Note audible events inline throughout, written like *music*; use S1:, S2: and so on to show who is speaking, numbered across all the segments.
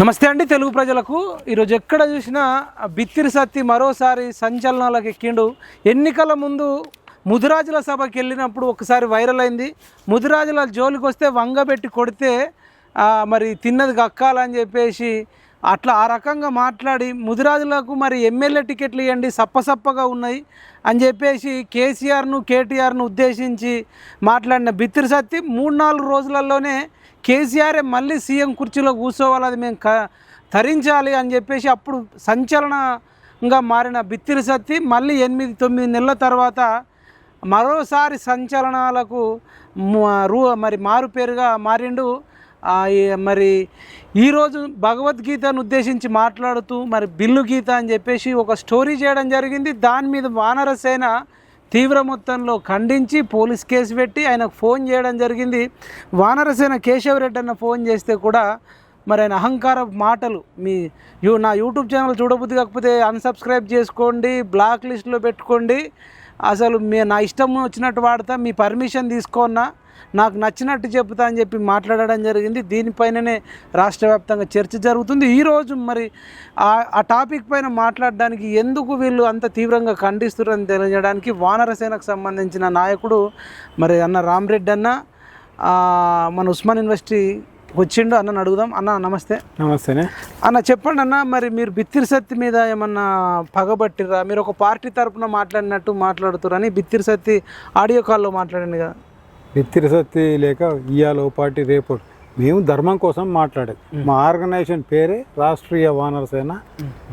S1: నమస్తే అండి తెలుగు ప్రజలకు. ఈరోజు ఎక్కడ చూసినా బిత్తిరి సత్తి మరోసారి సంచలనాలకు ఎక్కిండు. ఎన్నికల ముందు ముదిరాజుల సభకి వెళ్ళినప్పుడు ఒకసారి వైరల్ అయింది. ముదిరాజుల జోలికి వస్తే వంగబెట్టి కొడితే మరి తిన్నది కక్కాలని చెప్పేసి అట్లా ఆ రకంగా మాట్లాడి ముదిరాజులకు మరి ఎమ్మెల్యే టికెట్లు ఇవ్వండి సప్పసప్పగా ఉన్నాయి అని చెప్పేసి కేసీఆర్ను కేటీఆర్ను ఉద్దేశించి మాట్లాడిన బిత్తిరి సత్తి మూడు నాలుగు రోజులలోనే కేసీఆరే మళ్ళీ సీఎం కుర్చీలో కూర్చోవాలి అది మేము క తరించాలి అని చెప్పేసి అప్పుడు సంచలనంగా మారిన బిత్తిరి సత్తి మళ్ళీ ఎనిమిది తొమ్మిది నెలల తర్వాత మరోసారి సంచలనాలకు రూ మరి మారు పేరుగా మారిండు. మరి ఈరోజు భగవద్గీతను ఉద్దేశించి మాట్లాడుతూ మరి బిల్లు గీత అని చెప్పేసి ఒక స్టోరీ చేయడం జరిగింది. దాని మీద వానరసేన తీవ్ర మొత్తంలో ఖండించి పోలీస్ కేసు పెట్టి ఆయనకు ఫోన్ చేయడం జరిగింది. వానరసేన కేశవరెడ్డి అన్న ఫోన్ చేస్తే కూడా మరి ఆయన అహంకార మాటలు మీ యూ నా యూట్యూబ్ ఛానల్ చూడబుద్ది కాకపోతే అన్సబ్స్క్రైబ్ చేసుకోండి బ్లాక్ లిస్ట్లో పెట్టుకోండి. అసలు మీ నా ఇష్టం వచ్చినట్టు వాడతా మీ పర్మిషన్ తీసుకున్నా నాకు నచ్చినట్టు చెప్తా అని చెప్పి మాట్లాడడం జరిగింది. దీనిపైననే రాష్ట్ర వ్యాప్తంగా చర్చ జరుగుతుంది. ఈరోజు మరి ఆ ఆ టాపిక్ పైన మాట్లాడడానికి ఎందుకు వీళ్ళు అంత తీవ్రంగా ఖండిస్తున్నారని తెలియజేయడానికి వానరసేనకు సంబంధించిన నాయకుడు మరి అన్న రామరెడ్డి అన్న మన ఉస్మాన్ యూనివర్సిటీ వచ్చిండు. అన్నని అడుగుదాం. అన్న నమస్తే.
S2: నమస్తేనే.
S1: అన్న చెప్పండి అన్న మరి మీరు బిత్తిరి సత్తి మీద ఏమన్నా పగబట్టిరా మీరు ఒక పార్టీ తరపున మాట్లాడినట్టు మాట్లాడుతురని బిత్తిరి సత్తి ఆడియో కాల్లో మాట్లాడండి కదా.
S2: విత్తిరి సత్తి లేక ఇయ్యాలో పార్టీ రేపు. మేము ధర్మం కోసం మాట్లాడేది. మా ఆర్గనైజేషన్ పేరే రాష్ట్రీయ వానర సేన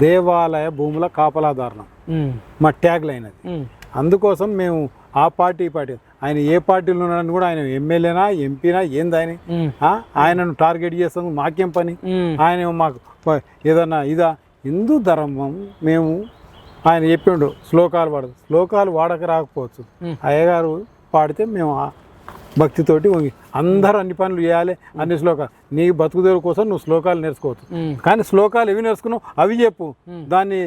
S2: దేవాలయ భూముల కాపలాదారుణం మా ట్యాగ్ లైన్ అది. అందుకోసం మేము ఆ పార్టీ పార్టీ. ఆయన ఏ పార్టీలో ఉన్నాడని కూడా ఆయన ఎమ్మెల్యేనా ఎంపీనా ఏంది ఆయన? ఆయనను టార్గెట్ చేస్తాం మాకేం పని? ఆయన మాకు ఏదన్నా ఇదా? హిందూ ధర్మం మేము ఆయన చెప్పిండు శ్లోకాలు పాడదు శ్లోకాలు వాడక రాకపోవచ్చు. అయ్యగారు పాడితే మేము భక్తితోటి అందరూ అన్ని పనులు చేయాలి అన్ని శ్లోకాలు నీ బతుకుదేరు కోసం నువ్వు శ్లోకాలు నేర్చుకోవచ్చు. కానీ శ్లోకాలు ఎవి నేర్చుకున్నావు? అవి చెప్పు. దాన్ని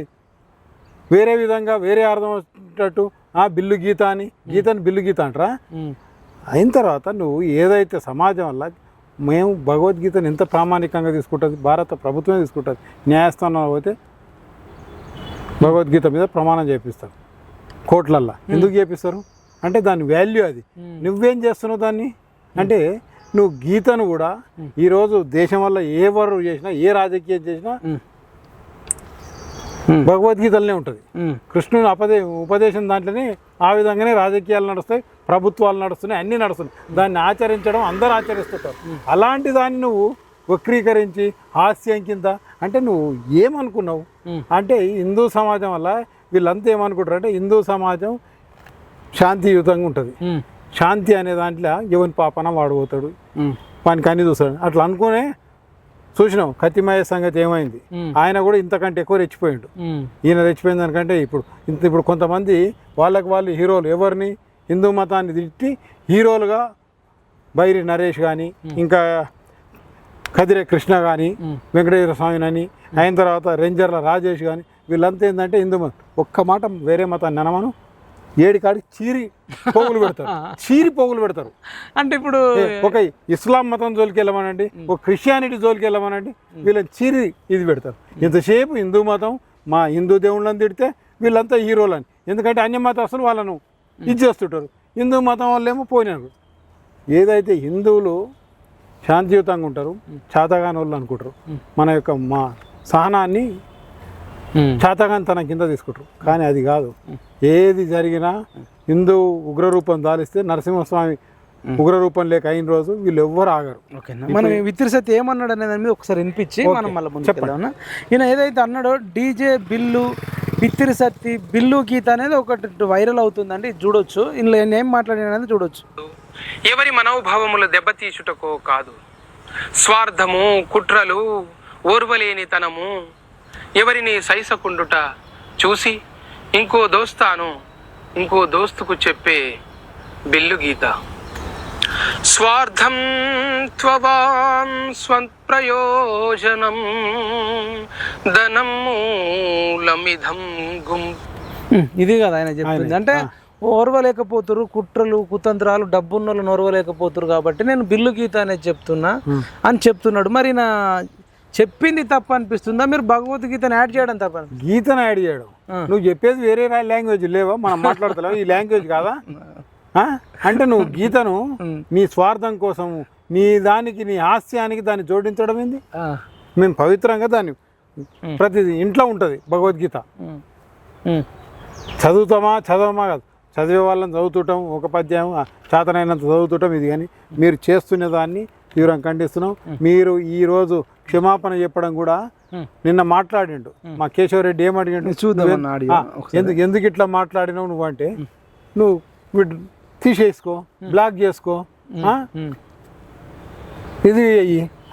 S2: వేరే విధంగా వేరే అర్థం వచ్చేటట్టు ఆ బిల్లు గీత అని గీతని బిల్లు గీత అంటారా? అయిన తర్వాత నువ్వు ఏదైతే సమాజం వల్ల మేము భగవద్గీతను ఎంత ప్రామాణికంగా తీసుకుంటుంది భారత ప్రభుత్వమే తీసుకుంటుంది న్యాయస్థానంలో పోతే భగవద్గీత మీద ప్రమాణం చేపిస్తారు. కోర్టులల్లో ఎందుకు చేపిస్తారు? అంటే దాని వాల్యూ అది. నువ్వేం చేస్తున్నావు దాన్ని? అంటే నువ్వు గీతను కూడా ఈరోజు దేశం వల్ల ఎవరు చేసినా ఏ రాజకీయం చేసినా భగవద్గీతలోనే ఉంటుంది. కృష్ణుని అపదే ఉపదేశం దాంట్లోనే ఆ విధంగానే రాజకీయాలు నడుస్తాయి ప్రభుత్వాలు నడుస్తున్నాయి అన్నీ నడుస్తున్నాయి. దాన్ని ఆచరించడం అందరూ ఆచరిస్తుంటారు. అలాంటి దాన్ని నువ్వు వక్రీకరించి హాస్యం కింద అంటే నువ్వు ఏమనుకున్నావు. అంటే హిందూ సమాజం వల్ల వీళ్ళంతా ఏమనుకుంటారు అంటే హిందూ సమాజం శాంతియుతంగా ఉంటుంది. శాంతి అనే దాంట్లో ఎవరి పాపన వాడిపోతాడు
S1: ఉమ్,
S2: వానికి అన్ని చూస్తాడు. అట్లా అనుకునే చూసినాం కత్తిమయ్య సంగతి ఏమైంది? ఆయన కూడా ఇంతకంటే ఎక్కువ రెచ్చిపోయిండు. ఈయన రెచ్చిపోయిన దానికంటే ఇప్పుడు ఇంత ఇప్పుడు కొంతమంది వాళ్ళకి వాళ్ళు హీరోలు ఎవరిని హిందూ మతాన్ని తిట్టి హీరోలుగా బైరి నరేష్ కానీ ఇంకా కదిరే కృష్ణ కానీ. వెంకటేశ్వర స్వామిని అని అయిన తర్వాత రేంజర్ల రాజేష్ కానీ వీళ్ళంతా ఏంటంటే హిందూ మతం. ఒక్క మాట వేరే మతాన్ని అనమను. ఏడి కాడికి చీరి పోగులు పెడతారు. *laughs* చీరి పోగులు పెడతారు.
S1: అంటే ఇప్పుడు
S2: ఒక ఇస్లాం మతం జోలికి వెళ్ళమనండి ఒక క్రిస్టియానిటీ జోలికి వెళ్ళమనండి వీళ్ళని చీరి ఇది పెడతారు. ఇంతసేపు హిందూ మతం మా హిందూ దేవుళ్ళని తిడితే వీళ్ళంతా హీరోలని. ఎందుకంటే అన్య మతస్తులు వాళ్ళను ఇది చేస్తుంటారు హిందూ మతం వాళ్ళేమో పోయినారు. ఏదైతే హిందువులు శాంతియుతంగా ఉంటారు చాతగాని వాళ్ళు అనుకుంటారు మన యొక్క మా సహనాన్ని చాతగాని తన కింద తీసుకుంటారు. కానీ అది కాదు. ఏది జరిగినా హిందూ ఉగ్రరూపం దాలిస్తే నరసింహస్వామి ఉగ్రరూపం లేక అయిన రోజు వీళ్ళు ఎవ్వరు ఆగరు.
S1: ఓకేనా మనం విత్తిరి సత్తి ఏమన్నాడు అనే దాని మీద ఒకసారి వినిపించి మనం మళ్ళీ ముందుకెళ్దాం ఈయన ఏదైతే అన్నాడో డీజే బిల్లు బిత్తిరి సత్తి బిల్లు గీత అనేది ఒకటి వైరల్ అవుతుందండి. చూడొచ్చు. ఇందులో ఏం మాట్లాడినది చూడొచ్చు.
S3: ఎవరి మనోభావములు దెబ్బతీచుటకో కాదు. స్వార్థము కుట్రలు ఓర్వలేనితనము ఎవరిని సైసకుండుట చూసి ఇంకో దోస్తాను ఇంకో దోస్తుకు చెప్పే బిల్లు గీత. స్వార్థం త్వవాం స్వప్రయోజనం ధనం మూలమిధం గుం.
S1: ఇది కదా ఆయన చెప్తుంది అంటే ఓర్వలేకపోతురు కుట్రలు కుతంత్రాలు డబ్బున్నోళ్ళు ఓర్వలేకపోతురు కాబట్టి నేను బిల్లు గీత అనేది చెప్తున్నా అని చెప్తున్నాడు. మరి నా చెప్పింది తప్పు అనిపిస్తుందా మీరు భగవద్గీతను యాడ్ చేయడం తప్ప?
S2: గీతను యాడ్ చేయడం. నువ్వు చెప్పేది వేరే లాంగ్వేజ్ లేవా? మనం మాట్లాడతలేవు ఈ లాంగ్వేజ్ కాదా? అంటే నువ్వు గీతను నీ స్వార్థం కోసం నీ దానికి నీ హాస్యానికి దాన్ని జోడించడం ఏంది. మేము పవిత్రంగా దాన్ని ప్రతి ఇంట్లో ఉంటుంది భగవద్గీత. చదువుతామా? చదవమా కాదు. చదివే వాళ్ళని చదువుతుంటాం ఒక పద్యం చేతనైనంత చదువుతుంటాం ఇది కానీ. మీరు చేస్తున్న దాన్ని తీవ్రం ఖండిస్తున్నాం. మీరు ఈరోజు క్షమాపణ చెప్పడం కూడా. నిన్న మాట్లాడిండు. మా కేశవరెడ్డి ఏం అడిగిండు?
S1: చూద్దామన్న
S2: నువ్వే-
S1: ఆడియో
S2: ఆ, ఎందుకు ఎందుకు ఇట్లా మాట్లాడినావు నువ్వు అంటే నువ్వు తీసేసుకో బ్లాక్ చేసుకో. ఇది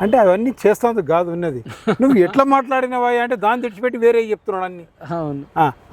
S2: అంటే అవన్నీ చేస్తాను కాదు ఉన్నది. నువ్వు ఎట్లా మాట్లాడినవా అంటే దాన్ని తెచ్చిపెట్టి వేరే చెప్తున్నాడు అన్ని.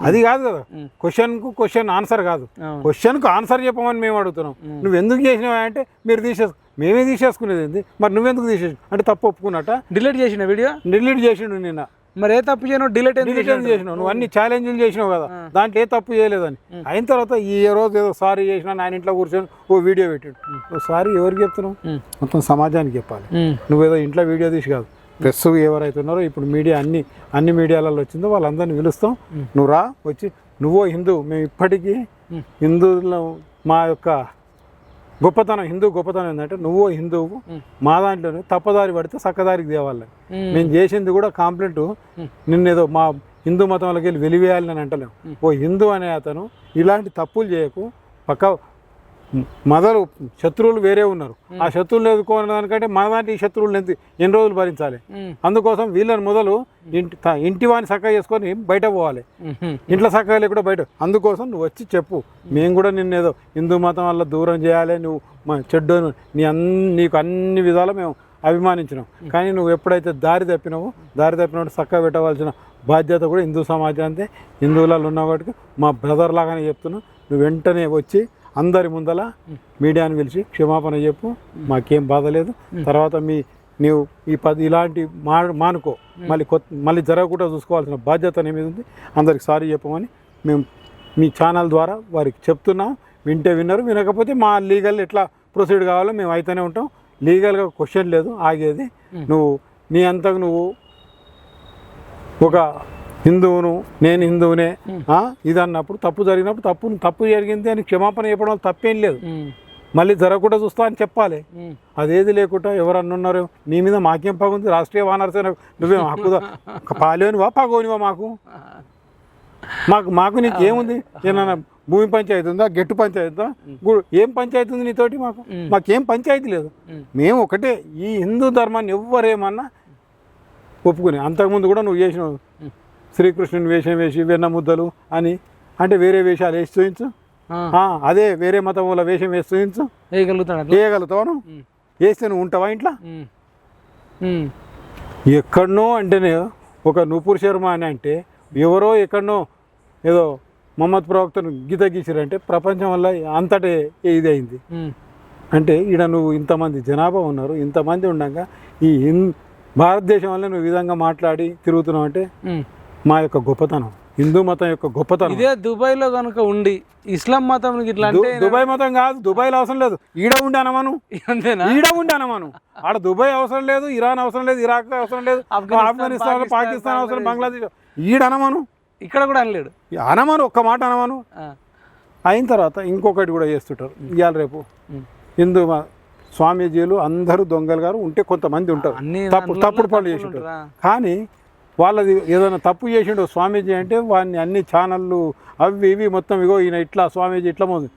S2: అది కాదు కదా. క్వశ్చన్కు క్వశ్చన్ ఆన్సర్ కాదు. క్వశ్చన్కు ఆన్సర్ చెప్పమని మేము అడుగుతున్నాం. నువ్వు ఎందుకు చేసినావా అంటే మీరు తీసేసు మేమే తీసేసుకునేది మరి నువ్వెందుకు తీసేసి అంటే తప్పు ఒప్పుకున్నట్ట?
S1: డిలీట్ చేసిన వీడియో?
S2: డిలీట్ చేసిండు నిన్న.
S1: మరి ఏ తప్పు చేయను డిలీట్
S2: డిలీట్ ఎందుకు చేసినావు? నువ్వు అన్ని ఛాలెంజ్లు చేసినావు కదా. దాంట్లో ఏ తప్పు చేయలేదని. అయిన తర్వాత ఈ రోజు ఏదో సారీ చేసినా ఆయన ఇంట్లో కూర్చొని ఓ వీడియో పెట్టాడు. నువ్వు సారీ ఎవరికి చెప్తున్నావు. మొత్తం సమాజానికి చెప్పాలి. నువ్వేదో ఇంట్లో వీడియో తీసి కాదు. ప్రెస్ ఎవరైతే ఉన్నారో ఇప్పుడు మీడియా అన్ని అన్ని మీడియాలలో వచ్చిందో వాళ్ళందరినీ పిలుస్తాం. నువ్వు రా వచ్చి నువ్వో హిందూ మేము ఇప్పటికీ హిందువులో మా యొక్క గొప్పతనం హిందూ గొప్పతనం ఏంటంటే నువ్వో హిందువు మా దాంట్లోనే తప్పదారి పడితే చక్కదారికి తేవాలి. మేము. చేసింది కూడా కాంప్లైంట్ నిన్నేదో మా హిందూ మతంలోకి వెళ్ళి వెలివేయాలని అని అంటలేము ఓ హిందూ అనే అతను ఇలాంటి తప్పులు చేయకు. పక్క మొదలు శత్రువులు వేరే ఉన్నారు. ఆ శత్రువులు ఎదుర్కోవడం దానికంటే మన దాంట్లో ఈ శత్రువులు ఎంత ఎన్ని రోజులు భరించాలి. అందుకోసం వీళ్ళని మొదలు ఇంటి ఇంటి వాని చక్కగా చేసుకొని బయట పోవాలి. ఇంట్లో చక్కగా లేకుండా బయట. అందుకోసం నువ్వు వచ్చి చెప్పు. మేము కూడా నిన్నేదో హిందూ మతం వల్ల దూరం చేయాలి నువ్వు మా చెడ్డోను నీ అన్ని నీకు అన్ని విధాలు మేము అభిమానించినాం. కానీ నువ్వు ఎప్పుడైతే దారి తప్పినావో దారి తప్పినప్పుడు చక్కగా పెట్టవలసిన బాధ్యత కూడా హిందూ సమాజానికి హిందువులలో ఉన్న వాటికి మా బ్రదర్ లాగానే చెప్తున్నావు నువ్వు వెంటనే వచ్చి అందరి ముందల మీడియాని పిలిచి క్షమాపణ చెప్పు మాకేం బాధ లేదు. తర్వాత మీ నీవు ఈ పది ఇలాంటి మా మానుకో. మళ్ళీ కొత్త మళ్ళీ జరగకుండా చూసుకోవాల్సిన బాధ్యత మీద ఉంది. అందరికి సారీ చెప్పమని మేము మీ ఛానల్ ద్వారా వారికి చెప్తున్నాం. వింటే విన్నారు వినకపోతే మా లీగల్ ఎట్లా ప్రొసీడ్ కావాలో మేము అయితేనే ఉంటాం. లీగల్గా క్వశ్చన్ లేదు ఆగేది. నువ్వు నీ అంతకు నువ్వు ఒక హిందువును నేను హిందువునే ఆ, ఇది అన్నప్పుడు తప్పు జరిగినప్పుడు తప్పు తప్పు జరిగింది అని క్షమాపణ చెప్పడం వల్ల తప్పేం లేదు. మళ్ళీ జరగకుండా చూస్తా అని చెప్పాలి. అదేది లేకుండా ఎవరన్నా ఉన్నారో నీ మీద మాకేం పగుంది రాష్ట్రీయ వానరసేన నువ్వేం హక్కుదా పాలేనివా పగోనివా మాకు? మాకు మాకు నీకు ఏముంది? ఏమన్నా భూమి పంచాయతీ ఉందా? గెట్టు పంచాయతీ ఉందా? ఏం పంచాయతీ ఉంది నీతోటి మాకు? మాకేం పంచాయతీ లేదు. మేము ఒకటే ఈ హిందూ ధర్మాన్ని ఎవ్వరేమన్నా ఒప్పుకుని అంతకుముందు కూడా నువ్వు చేసినావు. శ్రీకృష్ణుని వేషం వేసి వెన్న ముద్దలు అని అంటే వేరే వేషాలు వేసి చూపించు అదే వేరే మతం వల్ల వేషం వేసి చూపించు
S1: వేయగలుగుతాడు
S2: నువ్వు? వేస్తే నువ్వు ఉంటావా ఇంట్లో. ఎక్కడనో అంటేనే ఒక నూపూర్ శర్మ అని అంటే ఎవరో ఎక్కడనో ఏదో మొహమ్మద్ ప్రవక్తను గీత గీసిరంటే ప్రపంచం వల్ల అంతటే ఇది అయింది. అంటే ఈడ నువ్వు ఇంతమంది జనాభా ఉన్నారు ఇంతమంది ఉండగా ఈ భారతదేశం వల్ల నువ్వు విధంగా మాట్లాడి తిరుగుతున్నావు అంటే. మా యొక్క గొప్పతనం హిందూ మతం యొక్క గొప్పతనం.
S1: ఇదే దుబాయ్లో కనుక ఉండి ఇస్లాం మతం ఇట్లా అంటే
S2: దుబాయ్ మతం కాదు దుబాయ్లో అవసరం లేదు. ఈడ ఉండి అనమాను.
S1: అంతేనా?
S2: ఈడ ఉండి అనమాను. ఆడ దుబాయ్ అవసరం లేదు ఇరాన్ అవసరం లేదు ఇరాక్ అవసరం లేదు
S1: ఆఫ్ఘనిస్తాన్, పాకిస్తాన్,
S2: అవసరం బంగ్లాదేశ్. ఈడ అనమాను.
S1: ఇక్కడ కూడా అనలేడు.
S2: అనమాను ఒక్క మాట అనమాను. అయిన తర్వాత ఇంకొకటి కూడా చేస్తుంటారు. ఇవాళ రేపు హిందూ స్వామీజీలు అందరూ దొంగలు గారు ఉంటే కొంతమంది ఉంటారు.
S1: అన్ని
S2: తప్పు
S1: దాంట్లో
S2: తప్పుడు పనులు చేసింటారు
S1: ఉంటారా?
S2: కానీ వాళ్ళది ఏదైనా తప్పు చేసిండు స్వామీజీ అంటే వాడిని అన్ని ఛానళ్ళు అవి ఇవి మొత్తం ఇగో ఈయన ఇట్లా స్వామీజీ ఇట్లా మోది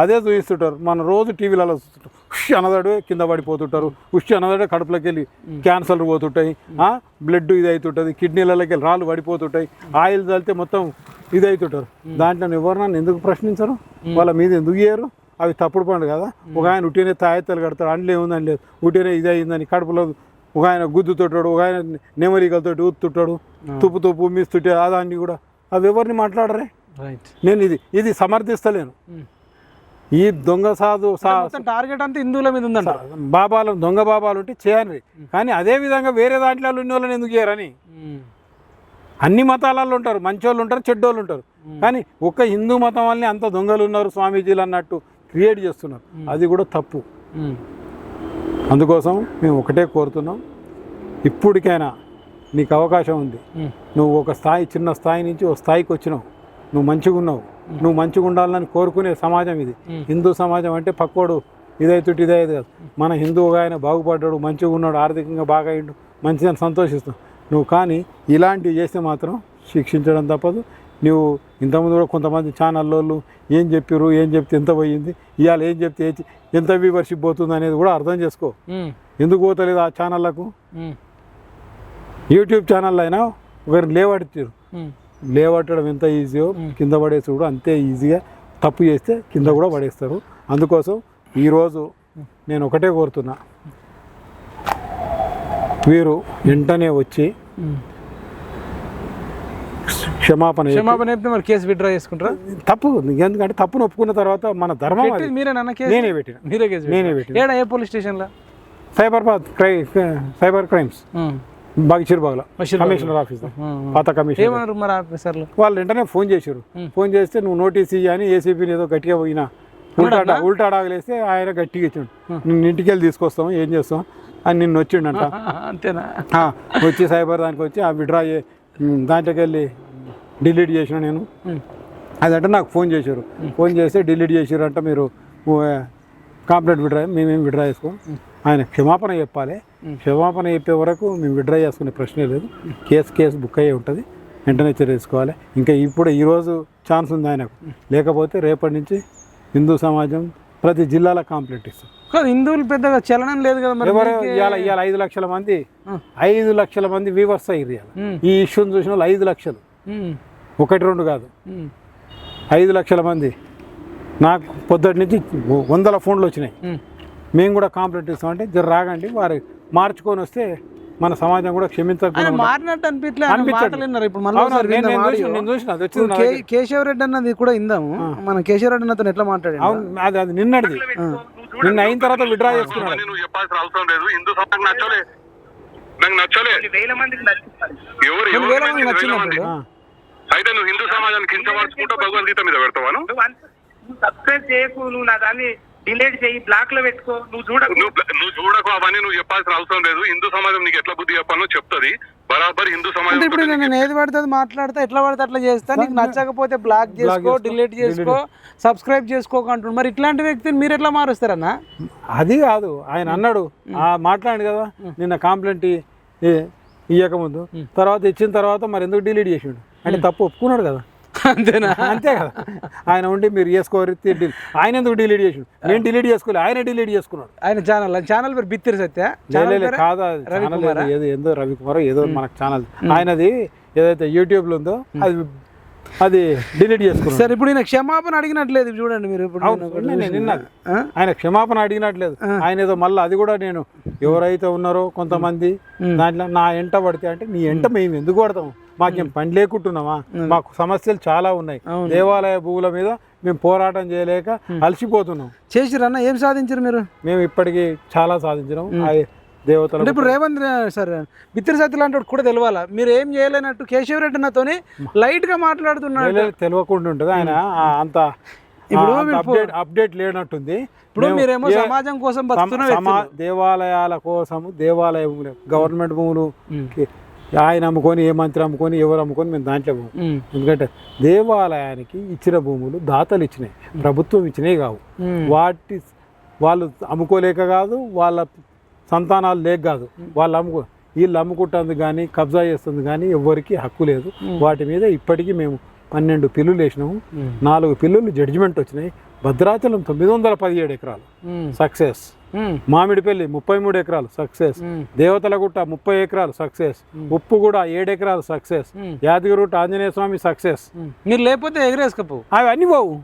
S2: అదే చూపిస్తుంటారు. మన రోజు టీవీలలో చూస్తుంటారు. ఉష్ అనదాడు కింద పడిపోతుంటారు. ఉష్ అనదాడే కడుపులోకి వెళ్ళి క్యాన్సర్లు పోతుంటాయి. బ్లడ్ ఇది అవుతుంటుంది కిడ్నీలలోకి వెళ్ళి రాళ్ళు పడిపోతుంటాయి. ఆయిల్ చల్లితే మొత్తం ఇది అవుతుంటారు దాంట్లో ఎవరినన్నా ఎందుకు ప్రశ్నించరు? వాళ్ళ మీద ఎందుకు చేయరు? అవి తప్పుడు పనులు కదా. ఒక ఆయన ఉట్టినే తాయెత్తలు కడతాడు. అండ్లే ఉందని లేదు. ఉట్టినే ఇది అయిందని కడుపులో ఒక ఆయన గుద్దుతుంటాడు ఒక ఆయన నెమలికలతో ఊతుంటాడు తుప్పు తుప్పు మిస్తుంటే అదాన్ని కూడా. అవి ఎవరిని మాట్లాడరే? నేను ఇది ఇది సమర్థిస్తలేను. ఈ దొంగ సాధు
S1: టార్గెట్ అంతా హిందువుల మీద ఉందంట.
S2: బాబాలు దొంగ బాబాలు ఉంటే చేయాలి కానీ అదే విధంగా వేరే దాంట్లో ఉన్న వాళ్ళని ఎందుకు చేయరని. అన్ని మతాలలో ఉంటారు మంచోళ్ళు ఉంటారు చెడ్డోళ్ళు ఉంటారు. కానీ ఒక్క హిందూ మతం వల్లనే అంత దొంగలు ఉన్నారు స్వామీజీలు అన్నట్టు క్రియేట్ చేస్తున్నారు. అది కూడా తప్పు. అందుకోసం మేము ఒకటే కోరుతున్నాం. ఇప్పటికైనా నీకు అవకాశం ఉంది. నువ్వు ఒక స్థాయి చిన్న స్థాయి నుంచి ఒక స్థాయికి వచ్చినావు. నువ్వు మంచిగా ఉన్నావు. నువ్వు మంచిగా ఉండాలని కోరుకునే సమాజం ఇది. హిందూ సమాజం అంటే పక్కోడు ఇదైతుటి ఇదైదు కాదు. మన హిందువుగా ఆయన బాగుపడ్డాడు మంచిగా ఉన్నాడు ఆర్థికంగా బాగా అయిండు మంచిదని సంతోషిస్తావు నువ్వు కానీ ఇలాంటివి చేస్తే మాత్రం శిక్షించడం తప్పదు. నువ్వు ఇంతకుముందు కూడా కొంతమంది ఛానల్లో ఏం చెప్పారు ఏం చెప్తే ఎంత పోయింది ఇవాళ ఏం చెప్తే ఎంత వ్యూవర్షిప్ పోతుంది అనేది కూడా అర్థం చేసుకో. ఎందుకు పోతలేదు ఆ ఛానళ్ళకు?
S1: ఉమ్,
S2: యూట్యూబ్ ఛానల్ అయినా ఒకరిని లేవట్టారు
S1: ఉమ్.
S2: లేవట్టడం ఎంత ఈజీయో కింద పడేసి కూడా అంతే ఈజీగా తప్పు చేస్తే కింద కూడా పడేస్తారు. అందుకోసం ఈరోజు నేను ఒకటే కోరుతున్నా. వీరు వెంటనే వచ్చి. క్షమాపణ
S1: క్షమాపణ చెప్తే మరి కేసు విత్డ్రా చేసుకుంటారా?
S2: తప్పు. ఎందుకంటే తప్పును ఒప్పుకున్న తర్వాత మన ధర్మం అది.
S1: పెట్టింది మీరేనా కేసు?
S2: నేనే పెట్టిన.
S1: మీరే కేసు
S2: నేనే? పెట్టిన.
S1: ఏడా ఏ పోలీస్ స్టేషన్లో?
S2: సైబరాబాద్ క్రై cyber crimes.
S1: బషీర్బాగ్లో.
S2: Commissioner officer
S1: um.
S2: పాత కమిషనర్.
S1: ఏమన్నారు మరి ఆఫీసర్లు
S2: వాళ్ళు వెంటనే ఫోన్ చేశారు. ఫోన్ చేస్తే నువ్వు నోటీస్ ఇయ్యి అని ఏసీపీని ఏదో గట్టిగా పోయినా. ఉల్టా ఉల్టా డాగలేస్తే ఆయన గట్టిగా ఇచ్చాడు. నిన్ను ఇంటికి వెళ్ళి తీసుకొస్తాం ఏం చేస్తాం? అని నిన్ను వచ్చిండంట. *laughs*
S1: అంతేనా?
S2: ఆ, వచ్చి సైబర్ దానికి వచ్చి ఆ విడ్రా చే- ఉమ్, దాంట్లోకి వెళ్ళి డిలీట్ చేసిన నేను. అదంటే నాకు ఫోన్ చేశారు. ఫోన్ చేస్తే డిలీట్ చేసారంట మీరు కాంప్లైంట్ విడ్రా మేమేం విడ్రా చేసుకోం. ఆయన క్షమాపణ చెప్పాలి. క్షమాపణ చెప్పే వరకు మేము విడ్రా చేసుకునే ప్రశ్నే లేదు. కేసు కేసు బుక్ అయ్యే ఉంటుంది. వెంటనే చర్య తీసుకోవాలి. ఇంకా ఇప్పుడు ఈరోజు ఛాన్స్ ఉంది ఆయనకు. లేకపోతే రేపటి నుంచి హిందూ సమాజం ప్రతి జిల్లాలో కాంప్లైంట్ ఇస్తాం
S1: కాదు హిందువులు పెద్దగా చలనం లేదు కదా మరి
S2: ఎవరు ఇవాళ ఇవాళ ఐదు లక్షల మంది. ఐదు లక్షల మంది వీవర్స్ అయ్యారు. ఈ ఇష్యూని చూసిన వాళ్ళు ఐదు లక్షలు. ఒకటి రెండు కాదు. ఐదు లక్షల మంది. నాకు పొద్దుటి నుంచి వందల ఫోన్లు వచ్చినాయి. మేము కూడా కాంప్లైంట్ ఇస్తామంటే జర రాగండి వారు మార్చుకొని వస్తే మన సమాజం కూడా
S1: ఆయన
S2: క్షమించకుండా
S1: మారినట్టు అనిపించలే ఆయన
S2: అనిపించదు.
S1: మాటలు విన్నారు. ఇప్పుడు మళ్ళీ
S2: అవును,
S1: ఒకసారి
S2: నేను-
S1: విందాం
S2: నేను
S1: audio.
S2: చూసిన- నేను చూసిన, అది వచ్చింది
S1: ఇప్పుడు
S2: నా
S1: కే- కేశవ రెడ్డి అన్నది కూడా ఇందాము మన కేశవ రెడ్డి అన్నతో ఎట్లా మాట్లాడాడు?
S2: అవును అది అది నిన్నటిది. నిన్న అయిన తర్వాత విడ్రా చేసుకున్నాడు.
S4: అవన్నీ నువ్వు చెప్పాల్సిన అవసరం లేదు. హిందూ సమాజం నచ్చలే. నాకు నచ్చలే.
S3: వేల మందికి
S4: ఎవరు
S1: మంది. నచ్చింది.
S4: అయితే నువ్వు హిందూ సమాజాన్ని కించపరుచుకుంటూ భగవద్గీత మీద పెడతావాను
S3: నువ్వు? సబ్స్క్రైబ్ చేయకు నువ్వు నా దాన్ని డిలీట్ చేయి బ్లాక్లో పెట్టుకో నువ్వు చూడకు.
S4: నువ్వు నువ్వు చూడకు అవన్నీ నువ్వు చెప్పాల్సిన అవసరం లేదు. హిందూ సమాజం నీకు ఎట్లా బుద్ధి చెప్పాలో చెప్తుంది. బరాబర్ హిందూ సమాజం
S1: ఇప్పుడు నేను ఏది పడితే అది మాట్లాడితే ఎట్లా పడితే అట్లా చేస్తా. నీకు నచ్చకపోతే బ్లాక్ చేసుకో డిలీట్ చేసుకో సబ్స్క్రైబ్ చేసుకోక అంటుండు మరి ఇట్లాంటి వ్యక్తిని మీరు ఎట్లా మారుస్తారన్నా?
S2: అది కాదు ఆయన అన్నాడు ఆ మాట్లాడు కదా నిన్న కాంప్లైంట్ ఇవ్వకముందు తర్వాత ఇచ్చిన తర్వాత మరి ఎందుకు డిలీట్ చేసిండు? అంటే తప్పు ఒప్పుకున్నాడు కదా.
S1: అంతేనా?
S2: అంతే కదా. ఆయన ఉండి మీరు చేసుకోరు ఆయన ఎందుకు డిలీట్ చేసిండు? నేను డిలీట్ చేసుకోలే ఆయన డిలీట్ చేసుకున్నాడు.
S1: ఆయన ఛానల్ ఛానల్ పేరు బిత్తిరి సత్య?
S2: కాదు ఛానల్? ఏదో ఏదో రవికుమార్ ఏదో మనకు ఛానల్. ఆయనది ఏదైతే యూట్యూబ్లో ఉందో అది అది డిలీట్ చేసుకున్నాడు.
S1: సరే ఇప్పుడు ఈయన క్షమాపణ అడిగినట్లేదు చూడండి మీరు ఇప్పుడు నేను
S2: నిన్న-? ఆయన క్షమాపణ అడిగినట్లేదు. ఆయన ఏదో మళ్ళీ అది కూడా నేను ఎవరైతే ఉన్నారో కొంతమంది దాంట్లో నా ఎంట పడితే అంటే నీ ఎంట మేము ఎందుకు పడతాం మాకేం పని లేకుంటున్నామా? మాకు సమస్యలు చాలా ఉన్నాయి. దేవాలయ భూముల మీద మేము పోరాటం చేయలేక అలసిపోతున్నాం.
S1: చేసిరన్న ఏం సాధించారు మీరు?
S2: మేము ఇప్పటికీ చాలా సాధించినాం. దేవతలు
S1: ఇప్పుడు రేవంత్ సరే బిత్తిరి సత్య లాంటి వాడు కూడా తెలియాలా మీరు ఏం చేయలేనట్టు కేశవరెడ్డి నాతోని లైట్గా మాట్లాడుతున్నాడు.
S2: తెలియ- తెలియకుండా ఉంటుంది ఆయన. అంత
S1: ఇప్పుడు
S2: అప్డేట్ అప్డేట్ లేనట్టుంది.
S1: ఇప్పుడు మీరేమో సమాజం కోసం.
S2: దేవాలయాల కోసము దేవాలయ భూములు గవర్నమెంట్ భూములు ఆయన అమ్ముకొని ఏ మంత్రి అమ్ముకొని ఎవరు అమ్ముకొని మేము దాంట్లో పోము. ఎందుకంటే దేవాలయానికి ఇచ్చిన భూములు దాతలు ఇచ్చినాయి. ప్రభుత్వం ఇచ్చినాయి కావు. వాటి వాళ్ళు అమ్ముకోలేక కాదు వాళ్ళ సంతానాలు లేక కాదు. వాళ్ళు అమ్ముకో వీళ్ళు అమ్ముకుంటుంది కానీ కబ్జా చేస్తుంది కానీ ఎవ్వరికి హక్కు లేదు. వాటి మీద ఇప్పటికీ మేము పన్నెండు పిల్లులు వేసినాము. నాలుగు పిల్లులు జడ్జిమెంట్ వచ్చినాయి. భద్రాచలం తొమ్మిది వందల పదిహేడు ఎకరాలు. సక్సెస్. మామిడిపల్లి ముప్పై మూడు ఎకరాలు సక్సెస్. దేవతలగుట్ట ముప్పై ఎకరాలు సక్సెస్ ఉప్పుగూడ ఏడు ఎకరాలు సక్సెస్. యాదగిరిగుట్ట ఆంజనేయ స్వామి సక్సెస్.
S1: మీరు లేకపోతే ఎగరేసుకపోవు
S2: అవి అన్ని పోవు.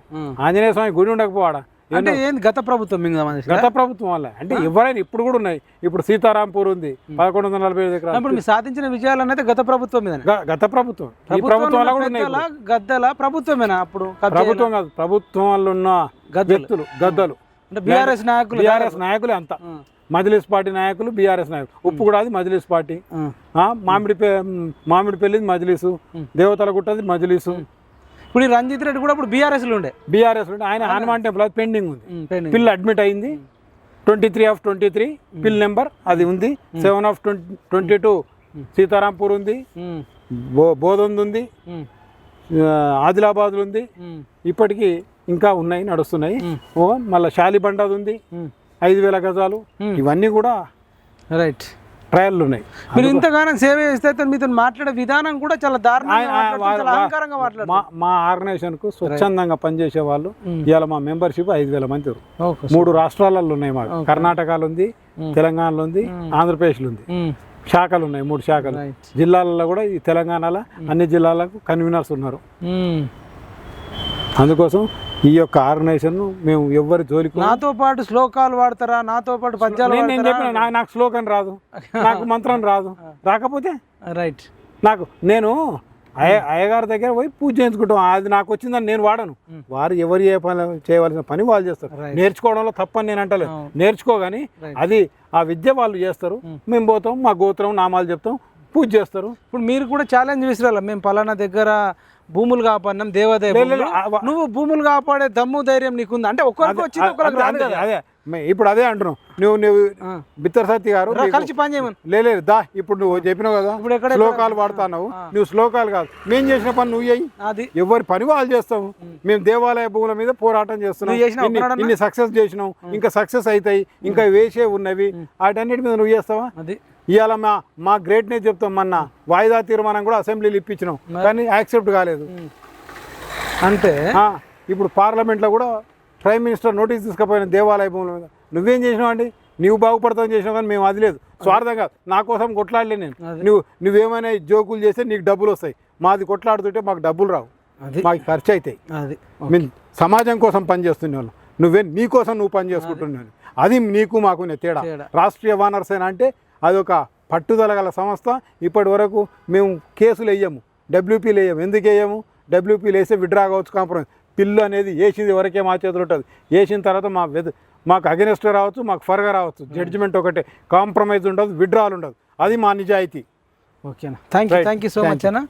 S2: ఆంజనేయ స్వామి గుడి ఉండకపోవాడా
S1: అంటే ఏంది? గత ప్రభుత్వం మీకు
S2: గత ప్రభుత్వం వల్ల. అంటే ఎవరైనా ఇప్పుడు కూడా ఉన్నాయి. ఇప్పుడు సీతారాంపూర్ ఉంది పదకొండు వందల నలభై ఐదు ఎకరాలు
S1: ఇప్పుడు మీరు సాధించిన విజయాలు అనేది గత ప్రభుత్వం మీద
S2: గత ప్రభుత్వం. ఈ ప్రభుత్వం కూడా ఉన్నాయి.
S1: గద్దల? ప్రభుత్వమేనా అప్పుడు?
S2: ప్రభుత్వం కాదు. ప్రభుత్వం వల్ల ఉన్న
S1: గద్దలు.
S2: వ్యక్తులు గద్దలు.
S1: అంటే బీఆర్ఎస్ నాయకులు
S2: బీఆర్ఎస్ నాయకులే అంతా. మజ్లిస్ పార్టీ నాయకులు బీఆర్ఎస్ నాయకులు. ఉప్పు కూడా అది మజ్లిస్ పార్టీ. మామిడి మామిడి పెళ్ళిది మజ్లిసు. దేవతల గుట్టది మజ్లిసు.
S1: ఇప్పుడు ఈ రంజిత్ రెడ్డి కూడా ఇప్పుడు బీఆర్ఎస్లో ఉండే.
S2: బీఆర్ఎస్ ఆయన హనుమాన్ టెంపుల్ అది పెండింగ్ ఉంది. పిల్ల అడ్మిట్ అయింది. Twenty three of twenty three పిల్ నెంబర్ అది ఉంది. Seven of twenty twenty two Sitarampur ఉంది. బో బోధంది ఉంది. ఆదిలాబాద్ ఉంది. ఇప్పటికీ ఇంకా ఉన్నాయి నడుస్తున్నాయి. ఓ మళ్ళీ శాలిబండది ఉంది. ఐదు వేల గజాలు. ఇవన్నీ కూడా
S1: రైట్.
S2: ట్రయల్ ఉన్నాయి.
S1: మీరు ఇంతగానం సేవ చేస్తే మీతో మాట్లాడే విధానం కూడా చాలా దారుణంగా
S2: మా మా ఆర్గనైజేషన్కు స్వచ్ఛందంగా పనిచేసే వాళ్ళు. ఇవాళ మా మెంబర్షిప్ ఐదు వేల మంది మూడు రాష్ట్రాలలో ఉన్నాయి మాకు. కర్ణాటకలో ఉంది తెలంగాణలో ఉంది ఆంధ్రప్రదేశ్లో ఉంది. శాఖలు ఉన్నాయి మూడు శాఖలు. జిల్లాలలో కూడా ఈ తెలంగాణలో అన్ని జిల్లాలకు కన్వీనర్స్ ఉన్నారు. అందుకోసం ఈ యొక్క ఆర్గనైజేషన్ మేము ఎవరి జోలికి
S1: నాతో పాటు శ్లోకాలు వాడతారా? నాతో పాటు పద్యాలు
S2: నేను చెప్పిన నాకు శ్లోకం రాదు. నాకు మంత్రం రాదు. *laughs* రాకపోతే?
S1: రైట్.
S2: నాకు నేను అయ్య అయ్యగారి దగ్గర పోయి పూజ చేయించుకుంటాం. అది నాకు వచ్చిందని నేను వాడను. వారు ఎవరు ఏ పని చేయవలసిన పని వాళ్ళు చేస్తారు. నేర్చుకోవడంలో తప్పని నేను అంటలేదు. నేర్చుకోగాని అది ఆ విద్య వాళ్ళు చేస్తారు. మేము పోతాం మా గోత్రం నామాలు చెప్తాం పూజ చేస్తారు.
S1: ఇప్పుడు మీరు కూడా ఛాలెంజ్ విసిరాల మేము పలానా దగ్గర భూములు కాపాడినాం దేవాదాయ
S2: లే, లే,
S1: భూములు.
S2: ఆ, వా-
S1: నువ్వు భూములు కాపాడే దమ్ము ధైర్యం నీకుంది. అంటే ఒక్కరికి వచ్చింది ఒకరికి రాదు కదా.
S2: ఇప్పుడు అదే అంటున్నావు. నువ్వు నువ్వు
S1: ఆ.
S2: బిత్తర్ సత్తి గారు
S1: కలిసి పని చేయమని.
S2: లేదు దా ఇప్పుడు నువ్వు చెప్పినావు కదా
S1: ఇప్పుడు ఎక్కడ-
S2: శ్లోకాలు వాడుతున్నావు. నువ్వు శ్లోకాలు కాదు. మేము చేసిన పని నువ్వు చెయ్యి
S1: అది.
S2: ఎవరి పని వాళ్ళు చేస్తాము మేము దేవాలయ భూముల మీద పోరాటం చేస్తున్నాం.
S1: చేసినావా.
S2: ఇన్ని- సక్సెస్ చేసినాం ఇంకా సక్సెస్ అవుతాయి ఇంకా వేసే ఉన్నవి. వాటన్నిటి మీద నువ్వు చేస్తావా?
S1: అది.
S2: ఇవాళ మా మా గ్రేట్నెస్ చెప్తాం మొన్న. వాయిదా తీర్మానం కూడా అసెంబ్లీలో ఇప్పించినాం. కానీ యాక్సెప్ట్ కాలేదు.
S1: అంతే
S2: ఆ, ఇప్పుడు పార్లమెంట్లో కూడా ప్రైమ్ మినిస్టర్ నోటీస్ తీసుకుపోయిన దేవాలయ భూముల మీద. నువ్వేం చేసినావు అండి? నువ్వు బాగుపడతావు చేసినావు కానీ మేము అది లేదు. స్వార్థంగా నా కోసం కొట్లాడలే నేను. నువ్వు నువ్వేమైనా జోకులు చేస్తే నీకు డబ్బులు వస్తాయి. మాది కొట్లాడుతుంటే మాకు డబ్బులు రావు. మాకు ఖర్చు అవుతాయి.
S1: అది.
S2: మేము సమాజం కోసం పని చేస్తున్నాను నువ్వే నీ కోసం నువ్వు పని చేసుకుంటున్నాను అది నీకు మాకు తేడా. రాష్ట్రీయ వానర్ సేన అంటే అదొక పట్టుదల గల సంస్థ. ఇప్పటి వరకు మేము కేసులు వేయము. డబ్ల్యూపీలు వేయము. ఎందుకు వేయము? డబ్ల్యూపీలు వేస్తే విడ్రా కావచ్చు కాంప్రమైజ్. పిల్లు అనేది వేసింది వరకే మా చేతులు ఉంటుంది. వేసిన తర్వాత మా వెద మాకు అగెనెస్ట్ రావచ్చు మాకు ఫర్గా రావచ్చు. జడ్జిమెంట్ ఒకటే. కాంప్రమైజ్ ఉండదు విడ్రాల్ ఉండదు. అది మా నిజాయితీ.
S1: ఓకేనా thank you. Thank you so much అన్న.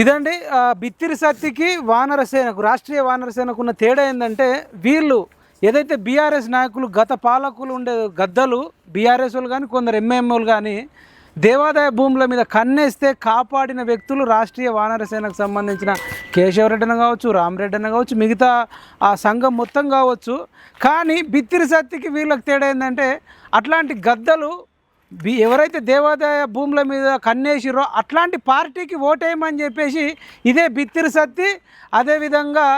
S1: ఇదండి బిత్తిరి సత్తికి వానర సేనకు రాష్ట్రీయ వానర సేనకు ఉన్న తేడా ఏంటంటే వీళ్ళు ఏదైతే బీఆర్ఎస్ నాయకులు గత పాలకులు ఉండే గద్దలు బీఆర్ఎస్ వాళ్ళు కానీ కొందరు ఎంఎంఓలు కానీ దేవాదాయ భూముల మీద కన్నేస్తే కాపాడిన వ్యక్తులు రాష్ట్రీయ వానర సేనకు సంబంధించిన కేశవరెడ్డి అన్న కావచ్చు రామరెడ్డి అన్న కావచ్చు మిగతా ఆ సంఘం మొత్తం కావచ్చు. కానీ బిత్తిరి సత్తికి వీళ్ళకి తేడా ఏంటంటే అట్లాంటి గద్దలు ఎవరైతే దేవాదాయ భూముల మీద కన్నేసిరో అట్లాంటి పార్టీకి ఓటేయమని చెప్పేసి ఇదే బిత్తిరి సత్తి అదేవిధంగా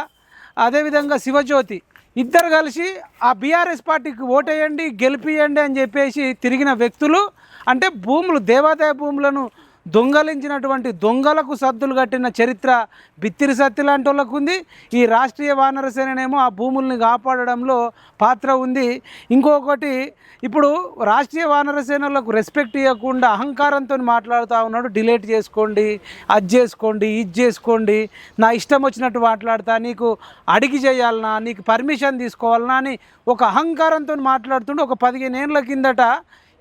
S1: అదేవిధంగా శివజ్యోతి ఇద్దరు కలిసి ఆ బీఆర్ఎస్ పార్టీకి ఓటేయండి గెలిపియండి అని చెప్పేసి తిరిగిన వ్యక్తులు అంటే భూములు దేవాదాయ భూములను దొంగలించినటువంటి దొంగలకు సద్దులు కట్టిన చరిత్ర బిత్తిరి సత్తి లాంటి వాళ్ళకు ఉంది. ఈ రాష్ట్రీయ వానరసేననేమో ఆ భూముల్ని కాపాడడంలో పాత్ర ఉంది. ఇంకొకటి ఇప్పుడు రాష్ట్రీయ వానరసేనలకు రెస్పెక్ట్ ఇవ్వకుండా అహంకారంతో మాట్లాడుతూ ఉన్నాడు. డిలేట్ చేసుకోండి అది చేసుకోండి ఇది చేసుకోండి నా ఇష్టం వచ్చినట్టు మాట్లాడతా నీకు అడిగి చేయాలనా నీకు పర్మిషన్ తీసుకోవాలనా అని ఒక అహంకారంతో మాట్లాడుతుండే. ఒక పదిహేను ఏళ్ళ కిందట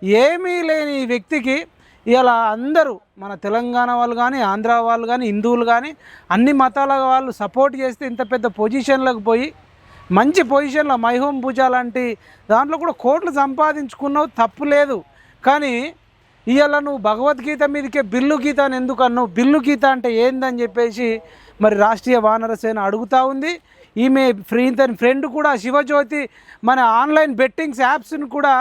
S1: ఏమీ లేని వ్యక్తికి ఇలా అందరూ మన తెలంగాణ వాళ్ళు కానీ ఆంధ్ర వాళ్ళు కానీ హిందువులు కానీ అన్ని మతాల వాళ్ళు సపోర్ట్ చేస్తే ఇంత పెద్ద పొజిషన్లకు పోయి మంచి పొజిషన్లో మైహోం పూజ లాంటి దాంట్లో కూడా కోట్లు సంపాదించుకున్నావు తప్పు లేదు. కానీ ఇవాళ నువ్వు భగవద్గీత మీదకే బిల్లు గీత అని ఎందుకు అన్నావు? బిల్లు గీత అంటే ఏందని చెప్పేసి మరి రాష్ట్రీయ వానర సేన అడుగుతూ ఉంది. ఈమె ఫ్రీ తన ఫ్రెండ్ కూడా శివజ్యోతి మన ఆన్లైన్ బెట్టింగ్స్ యాప్స్ని కూడా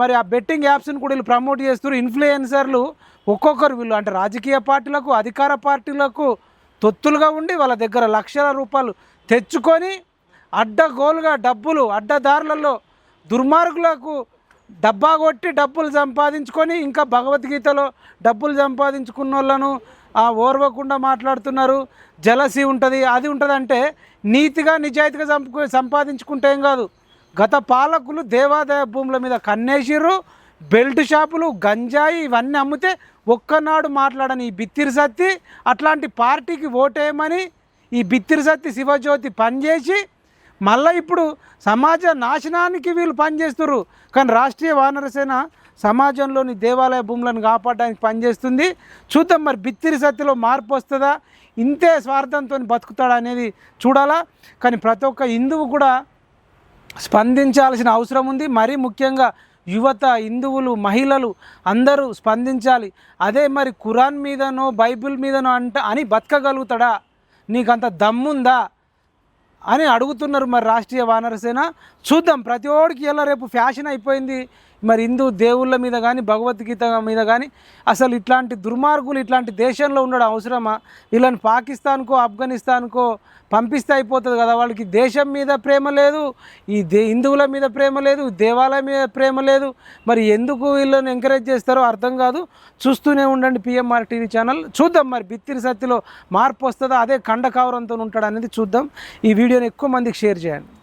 S1: మరి ఆ బెట్టింగ్ యాప్స్ని కూడా వీళ్ళు ప్రమోట్ చేస్తారు ఇన్ఫ్లుయెన్సర్లు ఒక్కొక్కరు వీళ్ళు. అంటే రాజకీయ పార్టీలకు అధికార పార్టీలకు తొత్తులుగా ఉండి వాళ్ళ దగ్గర లక్షల రూపాయలు తెచ్చుకొని అడ్డగోలుగా డబ్బులు అడ్డదారులలో దుర్మార్గులకు డబ్బా కొట్టి డబ్బులు సంపాదించుకొని ఇంకా భగవద్గీతలో డబ్బులు సంపాదించుకున్న వాళ్ళను ఆ ఓర్వకుండా మాట్లాడుతున్నారు. జలసి ఉంటుంది. అది ఉంటుంది అంటే నీతిగా నిజాయితీగా సంపాదించుకుంటే ఏం కాదు. గత పాలకులు దేవాదాయ భూముల మీద కన్నేసిర్రు బెల్ట్ షాపులు గంజాయి ఇవన్నీ అమ్మితే ఒక్కనాడు మాట్లాడని ఈ బిత్తిరి సత్తి అట్లాంటి పార్టీకి ఓటేయమని ఈ బిత్తిరి సత్తి శివజ్యోతి పనిచేసి మళ్ళీ ఇప్పుడు సమాజ నాశనానికి వీళ్ళు పనిచేస్తున్నారు కానీ రాష్ట్రీయ వానరసేన సమాజంలోని దేవాలయ భూములను కాపాడడానికి పనిచేస్తుంది. చూద్దాం మరి బిత్తిరి సత్తిలో మార్పు వస్తుందా? ఇంతే స్వార్థంతో బతుకుతాడా అనేది చూడాలా. కానీ ప్రతి ఒక్క హిందువు కూడా స్పందించాల్సిన అవసరం ఉంది. మరీ ముఖ్యంగా యువత హిందువులు మహిళలు అందరూ స్పందించాలి. అదే మరి కురాన్ మీదనో బైబిల్ మీదనో అంట అని బతకగలుగుతాడా? నీకంత దమ్ముందా? అని అడుగుతున్నారు మరి రాష్ట్రీయ వానరసేన. చూద్దాం. ప్రతి ఒడికి ఎలా రేపు ఫ్యాషన్ అయిపోయింది. మరి హిందూ దేవుళ్ళ మీద కానీ భగవద్గీత మీద కానీ అసలు ఇట్లాంటి దుర్మార్గులు ఇట్లాంటి దేశంలో ఉండడం అవసరమా? వీళ్ళని పాకిస్తాన్కో ఆఫ్ఘనిస్తాన్కో పంపిస్తే అయిపోతుంది కదా. వాళ్ళకి దేశం మీద ప్రేమ లేదు ఈ దే హిందువుల మీద ప్రేమ లేదు దేవాలయం మీద ప్రేమ లేదు. మరి ఎందుకు వీళ్ళని ఎంకరేజ్ చేస్తారో అర్థం కాదు. చూస్తూనే ఉండండి పిఎంఆర్ టీవీ ఛానల్. చూద్దాం మరి బిత్తిరి సత్తిలో మార్పు వస్తుందా? అదే కండకావరంతో ఉంటాడు అనేది చూద్దాం. ఈ వీడియోని ఎక్కువ మందికి షేర్ చేయండి.